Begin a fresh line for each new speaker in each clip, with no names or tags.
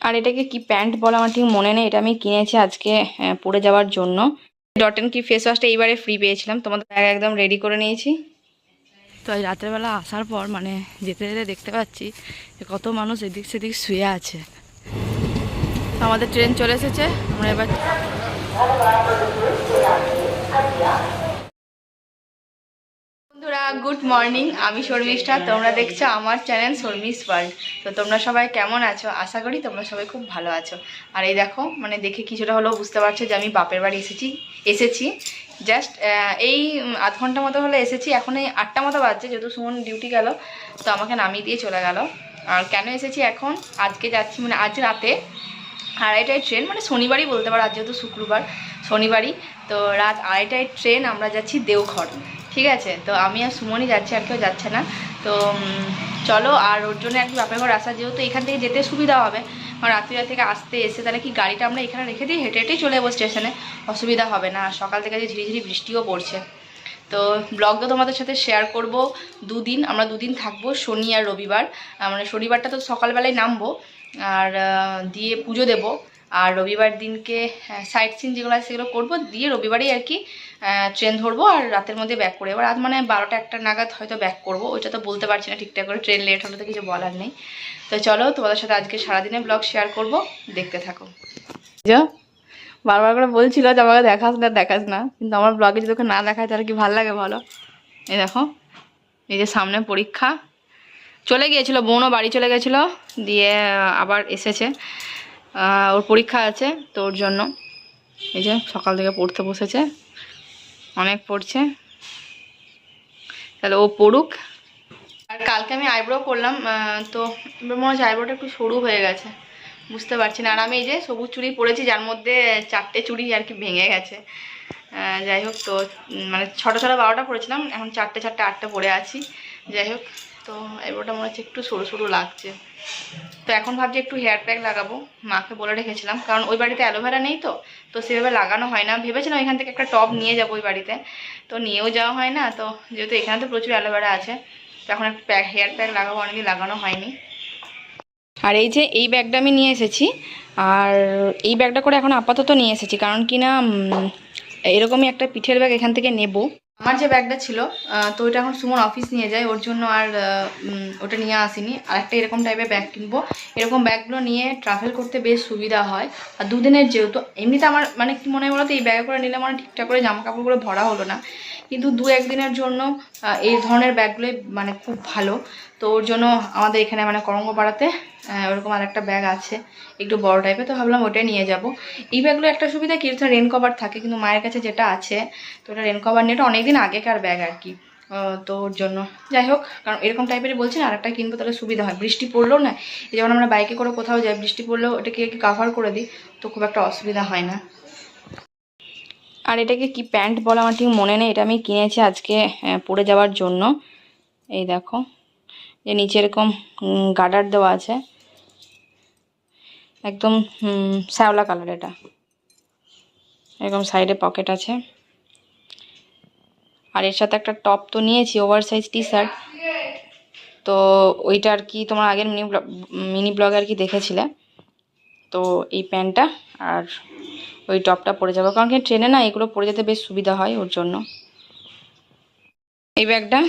আর এটাকে কি প্যান্ট বলা আমার ঠিক মনে নেই এটা আমি কিনেছি আজকে আহ, পরে যাওয়ার জন্য। ডট অ্যান্ড কি ফেস ওয়াশটা এইবারে ফ্রি পেয়েছিলাম তোমাদের ব্যাগ একদম রেডি করে নিয়েছি। তো আজ রাত্রেবেলা আসার পর মানে যেতে যেতে দেখতে পাচ্ছি যে কত মানুষ এদিক সেদিক শুয়ে আছে। আমাদের ট্রেন চলে এসেছে আমরা এবার বন্ধুরা গুড মর্নিং আমি শর্মিষ্ঠা। তোমরা দেখছ আমার চ্যানেল শর্মিস ওয়ার্ল্ড তো তোমরা সবাই কেমন আছো? আশা করি তোমরা সবাই খুব ভালো আছো। আর এই দেখো মানে দেখে কিছুটা হলেও বুঝতে পারছ যে আমি বাপের বাড়ি এসেছি এসেছি। জাস্ট এই আধ ঘণ্টা মতো হলে এসেছি। এখন এই আটটা মতো বাজছে, যেহেতু সুমন ডিউটি গেল, তো আমাকে নামিয়ে দিয়ে চলে গেল। আর কেন এসেছি এখন? আজকে যাচ্ছি মানে আজ রাতে আড়াইটায় ট্রেন মানে শনিবারই বলতে পারো, আজ যেহেতু শুক্রবার, শনিবারই। তো রাত আড়াইটায় ট্রেন, আমরা যাচ্ছি দেওঘর। ঠিক আছে, তো আমি আর সুমনই যাচ্ছি আর কেউ যাচ্ছে না। তো চলো, আর ওর জন্য আর কি বাপের ঘর আসা যেহেতু এখান থেকে যেতে সুবিধা হবে, কারণ রাত্রিরা থেকে আসতে, এসে তাহলে কি গাড়িটা আমরা এখানে রেখে দিই হেঁটে হেঁটেই চলে যাব স্টেশনে অসুবিধা হবে না, সকাল থেকে যে ঝিরিঝিরি বৃষ্টিও পড়ছে। তো ব্লগটা তোমাদের সাথে শেয়ার করব দুদিন, আমরা দুদিন থাকব, শনি আর রবিবার। মানে শনিবারটা তো সকালবেলায় নামবো, আর দিয়ে পুজো দেব। আর রবিবার দিনকে সাইট সিন যেগুলো আছে সেগুলো করব। দিয়ে রবিবারই আর কি ট্রেন ধরবো আর রাতের মধ্যে ব্যাক করে। এবার রাত মানে বারোটা একটা নাগাদ হয়তো ব্যাক করব। ওইটা তো বলতে পারছি না ঠিকঠাক করে। ট্রেন লেট হলে তো কিছু বলার নেই। তো চলো, তোমাদের সাথে আজকে সারাদিনে ব্লগ শেয়ার করব। দেখতে থাকো। বারবার করে বলছিল যে আমাকে দেখাস না দেখাস না। কিন্তু আমার ব্লগে যদি তোকে না দেখায়, তাহলে কি ভালো লাগে বলো? এই দেখো, এই যে সামনে পরীক্ষা। চলে গিয়েছিল, বোনও বাড়ি চলে গেছিল। দিয়ে, আবার এসেছে। ওর পরীক্ষা আছে তো ওর জন্য। এই যে সকাল থেকে পড়তে বসেছে। অনেক পড়ছে। তাহলে ও পড়ুক। আর কালকে আমি আইব্রো করলাম তো মনে হচ্ছে আইব্রোটা একটু সরু হয়ে গেছে। বুঝতে পারছি না। আর আমি এই যে সবুজ চুড়ি পরেছি, যার মধ্যে চারটে চুড়ি আর কি ভেঙে গেছে। যাই হোক, তো মানে ছটা ছটা বারোটা পড়েছিলাম এখন চারটে চারটে আটটা পরে আছি। যাই হোক তো এবারটা মনে হচ্ছে একটু সরু সরু লাগছে। তো এখন ভাবছি একটু হেয়ার প্যাক লাগাবো। মাকে বলে রেখেছিলাম। কারণ ওই বাড়িতে অ্যালোভেরা নেই তো। তো সেভাবে লাগানো হয় না। ভেবেছিলাম এখান থেকে একটা টব নিয়ে যাব ওই বাড়িতে। তো নিয়েও যাওয়া হয় না। তো যেহেতু এখানে তো প্রচুর অ্যালোভেরা আছে, তো এখন একটা প্যাক হেয়ার প্যাক লাগাবো। অনেকদিন লাগানো হয়নি। আর এই যে এই ব্যাগটা আমি নিয়ে এসেছি। আর এই ব্যাগটা করে এখন আপাতত নিয়ে এসেছি। কারণ কি না এরকমই একটা পিঠের ব্যাগ এখান থেকে নেব। আমার যে ব্যাগটা ছিল তো ওইটা এখন সুমন অফিস নিয়ে যায়, ওর জন্য আর ওটা নিয়ে আসিনি। আর একটা এরকম টাইপের ব্যাগ কিনবো। এরকম ব্যাগগুলো নিয়ে ট্রাভেল করতে বেশ সুবিধা হয়। আর দুদিনের যেহেতু, এমনিতে আমার মানে কি মনে হয় তো এই ব্যাগে করে নিলে মানে ঠিকঠাক করে জামা কাপড়গুলো ভরা হলো না। কিন্তু দু একদিনের জন্য এই ধরনের ব্যাগগুলোই মানে খুব ভালো। তো ওর জন্য আমাদের এখানে মানে করঙ্গপাড়াতে আহ, ওরকম আর একটা ব্যাগ আছে একটু বড় টাইপের তো ভাবলাম ওটাই নিয়ে যাব। এই ব্যাগগুলো একটা সুবিধা কি রেন কভার থাকে কিন্তু মায়ের কাছে যেটা আছে তো ওটা রেন কভার নিয়ে অনেকদিন আগেকার ব্যাগ আর কি। তো ওর জন্য যাই হোক কারণ এরকম টাইপেরই বলছেন আর একটা কিনবো তাহলে সুবিধা হয়। বৃষ্টি পড়লেও না যেমন আমরা বাইকে করে কোথাও যাই বৃষ্টি পড়লেও এটাকে কাভার করে দিই তো খুব একটা অসুবিধা হয় না। আর এটাকে কি প্যান্ট বলে আমার ঠিক মনে নেই এটা আমি কিনেছি আজকে পরে যাওয়ার জন্য। এই দেখো। যে নিচে এরকম গার্ডার দেওয়া আছে। একদম শ্যাওলা কালার এটা। এরকম সাইডে পকেট আছে। আর এর সাথে একটা টপ তো নিয়েছি ওভার সাইজ টি শার্ট তো ওইটা আর কি তোমার আগের মিনি ব্লগ, মিনি ব্লগে আর কি দেখেছিলে। তো এই প্যান্টটা আর ওই টপটা পরে যাব। কারণ কি ট্রেনে না এগুলো পরে যেতে বেশ সুবিধা হয় ওর জন্য। এই ব্যাগটা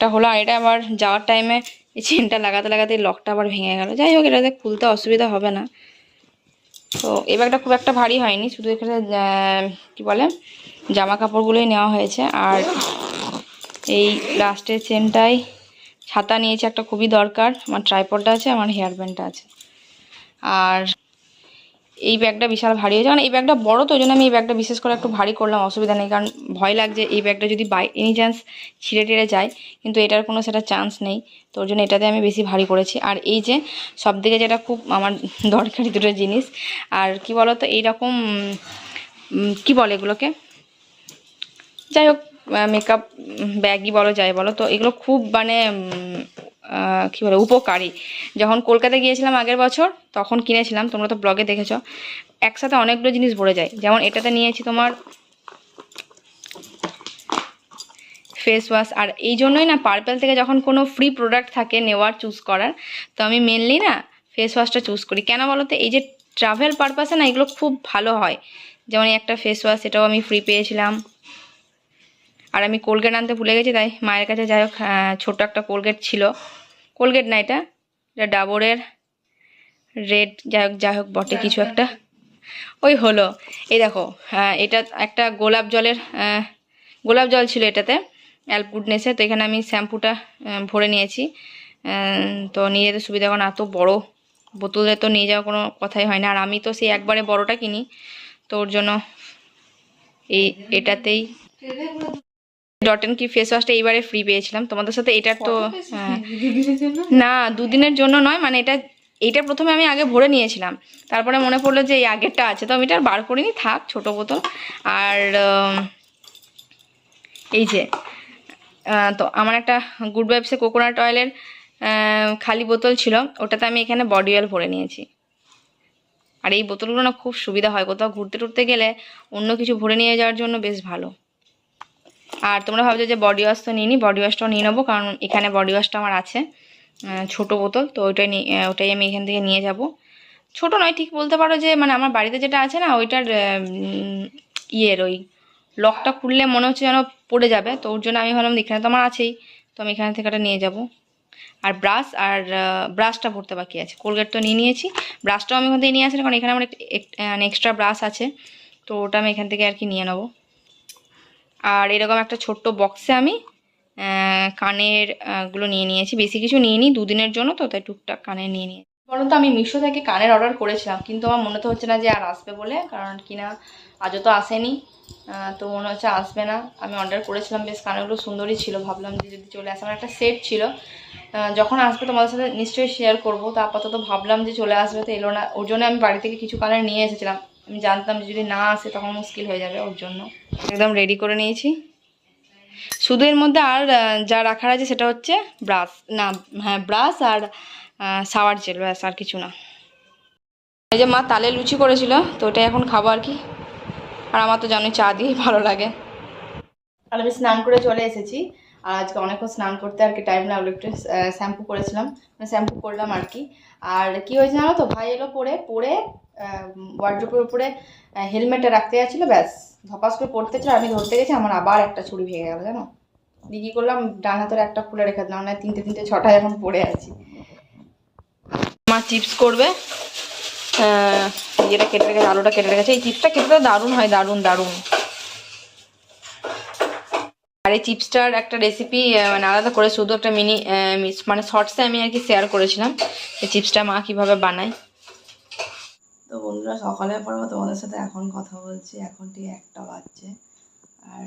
একটা হলো, আর এটা আবার যাওয়ার টাইমে এই চেনটা লাগাতে লাগাতে লকটা আবার ভেঙে গেল। যাই হোক, এটাতে খুলতে অসুবিধা হবে না। তো এই ব্যাগটা খুব একটা ভারী হয়নি, শুধু এখানে কি বলে জামা কাপড়গুলোই নেওয়া হয়েছে। আর এই লাস্টের চেনটাই ছাতা নিয়েছি একটা খুবই দরকার। আমার ট্রাইপডটা আছে, আমার হেয়ার ব্যান্ডটা আছে। আর এই ব্যাগটা বিশাল ভারী হয়েছে। কারণ এই ব্যাগটা বড় তো ওই জন্য আমি এই ব্যাগটা বিশেষ করে একটু ভারী করলাম, অসুবিধা নেই। কারণ ভয় লাগছে এই ব্যাগটা যদি বাই এনি চান্স ছিঁড়ে টেড়ে যায়, কিন্তু এটার কোনো সেটা চান্স নেই। তো ওর জন্য এটাতে আমি বেশি ভারী করেছি। আর এই যে সব থেকে যেটা খুব আমার দরকারি দুটো জিনিস, আর কি বলো তো এইরকম কি বলে এগুলোকে? যাই হোক মেকআপ ব্যাগই বলো, যাই বলো, তো এগুলো খুব মানে কি বলে, উপকারী। যখন কলকাতা গিয়েছিলাম আগের বছর, তখন কিনেছিলাম, তোমরা তো ব্লগে দেখেছ। একসাথে অনেকগুলো জিনিস ভরে যায়। যেমন এটাতে নিয়েছি তোমার ফেস ওয়াশ আর এই জন্যই না পার্পেল থেকে যখন কোনো ফ্রি প্রোডাক্ট থাকে নেওয়ার চুজ করার, তো আমি মেনলি না ফেস ওয়াশটা চুজ করি। কেন বলো তো, এই যে ট্রাভেল পারপাসে না এগুলো খুব ভালো হয়। যেমন একটা ফেস ওয়াশ এটাও আমি ফ্রি পেয়েছিলাম। আর আমি কোলগেট আনতে ভুলে গেছি, তাই মায়ের কাছে যাই হোক ছোট একটা কোলগেট ছিল। কোলগেট না এটা? এটা ডাবরের রেড যাই হোক যাই হোক, বটে কিছু একটা। ওই হলো। এই দেখো হ্যাঁ এটা একটা গোলাপ জলের গোলাপ জল ছিল এটাতে অ্যাল্প গুডনেসে তো এখানে আমি শ্যাম্পুটা ভরে নিয়েছি। তো নিয়ে যেতে সুবিধা কারণ এত বড়। বোতলে তো নিয়ে যাওয়ার কোনো কথাই হয় না। আর আমি তো সেই একবারে বড়টা কিনি। তো ওর জন্য এই এটাতেই ডটেন কি ফেস ওয়াশটা এইবারে ফ্রি পেয়েছিলাম। তোমাদের সাথে এটার তো হ্যাঁ। না দুদিনের জন্য নয় মানে এটা এইটা প্রথমে আমি আগে ভরে নিয়েছিলাম। তারপরে মনে পড়ল যে এই আগেরটা আছে তো আমি এটা বার করিনি থাক ছোট বোতল। আর এই যে তো আমার একটা গুড ওয়াইবসে কোকোনাট অয়েলের খালি বোতল ছিল ওটাতে আমি এখানে বডি অয়েল ভরে নিয়েছি। আর এই বোতলগুলো না খুব সুবিধা হয় কোথাও ঘুরতে টুরতে গেলে অন্য কিছু ভরে নিয়ে যাওয়ার জন্য বেশ ভালো। আর তোমরা ভাবছ যে বডি ওয়াশ তো নিইনি বডি ওয়াশটাও নিয়ে নেব, কারণ এখানে বডি ওয়াশটা আমার আছে ছোট বোতল, তো ওইটাই নিয়ে ওটাই আমি এখান থেকে নিয়ে যাব। ছোট নয়, ঠিক বলতে পারো যে মানে আমার বাড়িতে যেটা আছে না, ওইটার ইয়ের ওই লকটা খুললে মনে হচ্ছে যেন পড়ে যাবে, তো ওর জন্য আমি ভাবলাম এখানে তো আমার আছেই, তো আমি এখান থেকে ওটা নিয়ে যাব। আর ব্রাশ আর ব্রাশটা ভরতে বাকি আছে কোলগেট তো নিয়ে নিয়েছি ব্রাশটাও আমি ওখান থেকে নিয়ে আসি কারণ এখানে আমার এক্সট্রা ব্রাশ আছে, তো ওটা আমি এখান থেকে আর কি নিয়ে নেব। আর এরকম একটা ছোট্ট বক্সে আমি কানেরগুলো নিয়ে নিয়েছি। বেশি কিছু নিয়ে নিই দুদিনের জন্য তো, তাই টুকটাক কানের নিয়ে নিয়ে বলো তো আমি মিশো থেকে কানের অর্ডার করেছিলাম, কিন্তু আমার মনে তো হচ্ছে না যে আর আসবে বলে, কারণ কিনা আজও তো আসেনি। তো মনে হচ্ছে আসবে না। আমি অর্ডার করেছিলাম, বেশ কানেরগুলো সুন্দরই ছিল। ভাবলাম যে যদি চলে আসে, আমার একটা সেট ছিল। যখন আসবে তোমাদের সাথে নিশ্চয়ই শেয়ার করব। তো আপাতত ভাবলাম যে চলে আসবে, তো এলো না। ওর জন্য আমি বাড়ি থেকে কিছু কানের নিয়ে এসেছিলাম। আমি জানতাম যদি না আসে তখন মুশকিল হয়ে যাবে ওর জন্য। একদম রেডি করে নিয়েছি। শুধু এর মধ্যে আর যা রাখার আছে সেটা হচ্ছে ব্রাশ। না হ্যাঁ ব্রাশ আর সাওয়ার জেল ব্যাস, আর কিছু না। এই যে মা তালে লুচি করেছিল, তো ওটাই এখন খাব আর কি। আর আমার তো জানোই চা দিয়েই ভালো লাগে। আর আমি স্নান করে চলে এসেছি। আর আজকে অনেকক্ষণ স্নান করতে আর কি টাইম লাগল একটু শ্যাম্পু করেছিলাম। মানে শ্যাম্পু করলাম আর কি। আর কি হয়েছে জানো তো, ভাই এলো পরে পরে ওয়ার্ড্রোপের উপরে হেলমেটটা রাখতে যাচ্ছিল, ব্যাস। ধপাস করে পড়তে ছিল আমি ধরতে গেছি, আমার আবার একটা ছুরি ভেঙে গেল, জানো? দিয়ে কী করলাম, ডান হাতের একটা খুলে রেখে দিলাম না তিনটে তিনটে, ছটা এখন পড়ে আছি। মা চিপস করবে। ইয়েটা কেটে রেখেছে, আলুটা কেটে রেখেছে। এই চিপসটা খেতে দারুণ হয়, দারুণ দারুণ। আর এই চিপসটার একটা রেসিপি মানে আলাদা করে শুধু একটা মিনি মানে শর্টসে আমি আর কি শেয়ার করেছিলাম এই চিপসটা মা কীভাবে বানায়। তো বন্ধুরা, সকালের পর তোমাদের সাথে এখন কথা বলছি। এখন ঠিক একটা বাজছে। আর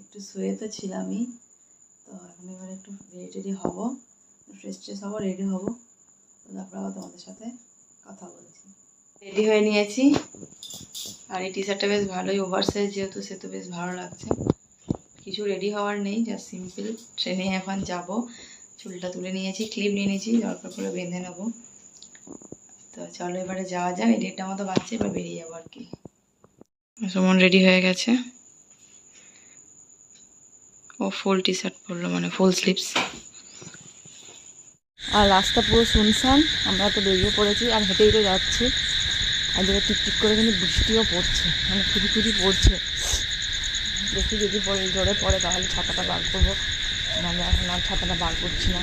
একটু শুয়ে তো ছিলামই। তো এখন এবার একটু রেডি টেডি হব। ফ্রেশ ট্রেশ হব রেডি হব। তারপর আবার তোমাদের সাথে কথা বলছি। রেডি হয়ে নিয়েছি। আর এই টি শার্টটা বেশ ভালোই ওভার সাইজ যেহেতু তো বেশ ভালো লাগছে। কিছু রেডি হওয়ার নেই জাস্ট সিম্পল ট্রেনে এখন যাব। চুলটা তুলে নিয়েছি ক্লিপ নিয়ে নিয়েছি দরকার করে বেঁধে নেব। তো চলো এবারে যাওয়া যাক, এই ডেটটা মতো বাচ্চা এবার বেরিয়ে যাব আর কি। সুমন রেডি হয়ে গেছে। ও ফুল টি শার্ট পরলো মানে ফুল স্লিভস আর রাস্তা পুরো শুনশান, আমরা তো বেরিয়ে পড়েছি আর হেঁটে হেঁটে যাচ্ছি। আর যেটা টিকটিক করে কিন্তু বৃষ্টিও পড়ছে মানে খুবই খুবই পড়ছে। দেখি যদি পরে জোরে পড়ে তাহলে ছাতাটা বার করব। নাহলে এখন আর ছাতাটা বার করছি না।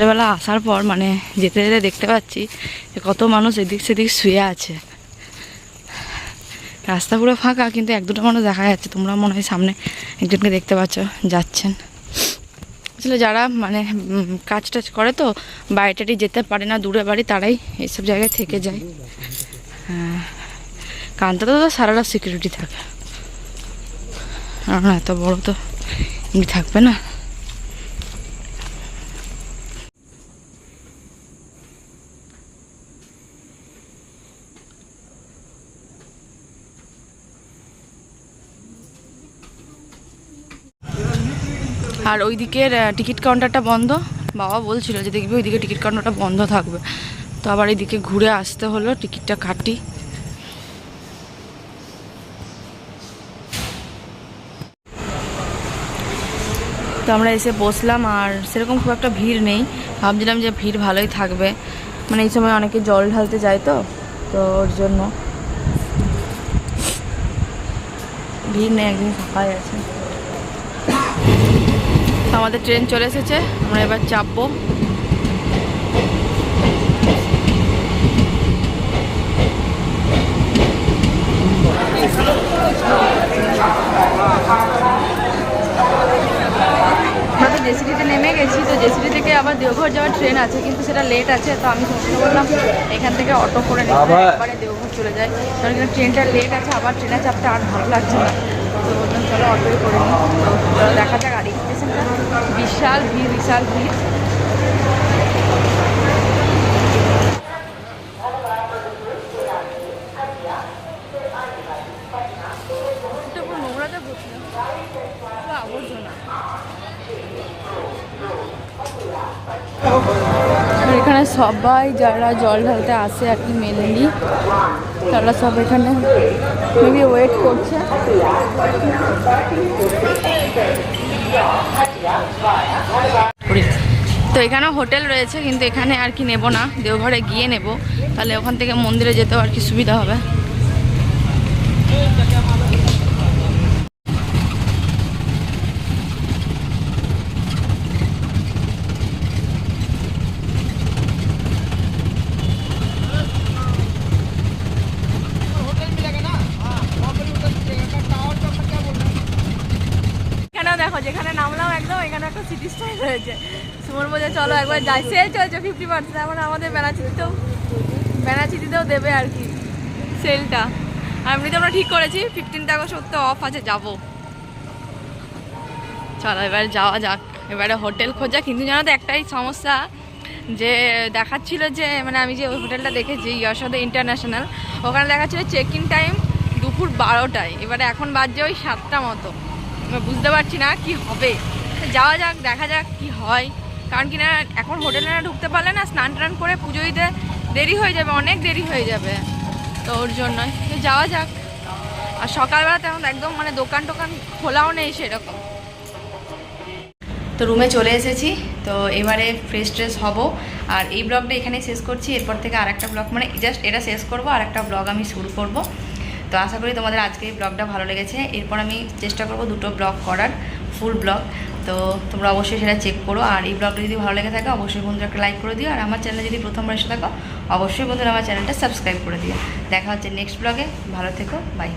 রাত্রেবেলা আসার পর মানে যেতে যেতে দেখতে পাচ্ছি যে কত মানুষ এদিক সেদিক শুয়ে আছে। রাস্তা পুরো ফাঁকা, কিন্তু এক দুটো মানুষ দেখা যাচ্ছে। তোমরা মনে হয় সামনে একজনকে দেখতে পাচ্ছ, যাচ্ছেন। আসলে যারা মানে কাজ টাজ করে তো বাড়িটাটি যেতে পারে না, দূরে বাড়ি, তারাই এইসব জায়গায় থেকে যায়। হ্যাঁ কান্তা তো সারা রাত সিকিউরিটি থাকে। এত বড় তো থাকবে না। আর ওই দিকের টিকিট কাউন্টারটা বন্ধ। বাবা বলছিল যে দেখবি ওইদিকে টিকিট কাউন্টারটা বন্ধ থাকবে। তো আবার এইদিকে ঘুরে আসতে হলো, টিকিটটা কাটি তো আমরা এসে বসলাম আর সেরকম খুব একটা ভিড় নেই। ভাবছিলাম যে ভিড় ভালোই থাকবে। মানে এই সময় অনেকে জল ঢালতে যায় তো তো ওর জন্য। ভিড় নেই একদিন ফাঁকাই আছে। আমাদের ট্রেন চলে এসেছে আমরা এবার চাপবো। আমরা তো জেসিটিতে নেমে গেছি তো জেসিটি থেকে আবার দেওঘর যাওয়ার ট্রেন আছে কিন্তু সেটা লেট আছে তো আমি সত্যি বললাম এখান থেকে অটো করে নিতে একবারে দেওঘর চলে যায় কারণ কিন্তু ট্রেনটা লেট আছে আবার ট্রেনে চাপতে আর ভালো লাগছে না। তো বললাম চলো অটোই করে নিই। তো দেখা যাক বিশাল ভিড় বিশাল ভিড়। এখানে সবাই যারা জল ঢালতে আসে, আর কি মেনলি তারা সব এখানে মেবি ওয়েট করছে। তো এখানেও হোটেল রয়েছে, কিন্তু এখানে আর কি নেব না। দেওঘরে গিয়ে নেব। তাহলে ওখান থেকে মন্দিরে যেতেও আর কি সুবিধা হবে এখানেও দেখো, যেখানে নামলাম একদম, এখানে একটা সিটি স্টাইল রয়েছে। সুমন বলছে, চলো একবার যাই। সেল চলছে ফিফটি পার্সেন্ট এখন আমাদের বেনাচিতেও বেনাচিতিতেও দেবে আর কি সেলটা আর এমনিতে আমরা ঠিক করেছি ফিফটিনথ আগস্ট সত্য অফ আছে, যাব। চলো, এবার যাওয়া যাক। এবারে হোটেল খোঁজা। কিন্তু জানো তো, একটাই সমস্যা যে দেখাচ্ছিল যে মানে আমি যে ওই হোটেলটা দেখেছি যশোদ ইন্টারন্যাশনাল ওখানে দেখাচ্ছিল চেক ইন টাইম দুপুর বারোটায়। এবারে এখন বাজছে ওই সাতটা মতো। বুঝতে পারছি না কি হবে। যাওয়া যাক, দেখা যাক কি হয়। কারণ কি না, এখন হোটেলে না ঢুকতে পারলে না স্নান টান করে পুজো দিতে দেরি হয়ে যাবে, অনেক দেরি হয়ে যাবে। তো ওর জন্যই। তো যাওয়া যাক। আর সকালবেলা তেমন একদম মানে দোকান টোকান খোলাও নেই সেরকম। তো রুমে চলে এসেছি। তো এবারে ফ্রেশ ট্রেশ হব। আর এই ব্লগটা এখানে শেষ করছি। এরপর থেকে আর একটা ব্লগ মানে জাস্ট এটা শেষ করব আর একটা ব্লগ আমি শুরু করব। তো আশা করি তোমাদের আজকে এই ব্লগটা ভালো লেগেছে। এরপর আমি চেষ্টা করব দুটো ব্লগ করার, ফুল ব্লগ। তো তোমরা অবশ্যই সেটা চেক করো। আর এই ব্লগটা যদি ভালো লেগে থাকে, অবশ্যই বন্ধুরা একটা লাইক করে দিও। আর আমার চ্যানেলে যদি প্রথমবার এসে থাকো, অবশ্যই বন্ধুরা আমার চ্যানেলটা সাবস্ক্রাইব করে দিও। দেখা হচ্ছে নেক্সট ব্লগে ভালো থেকো বাই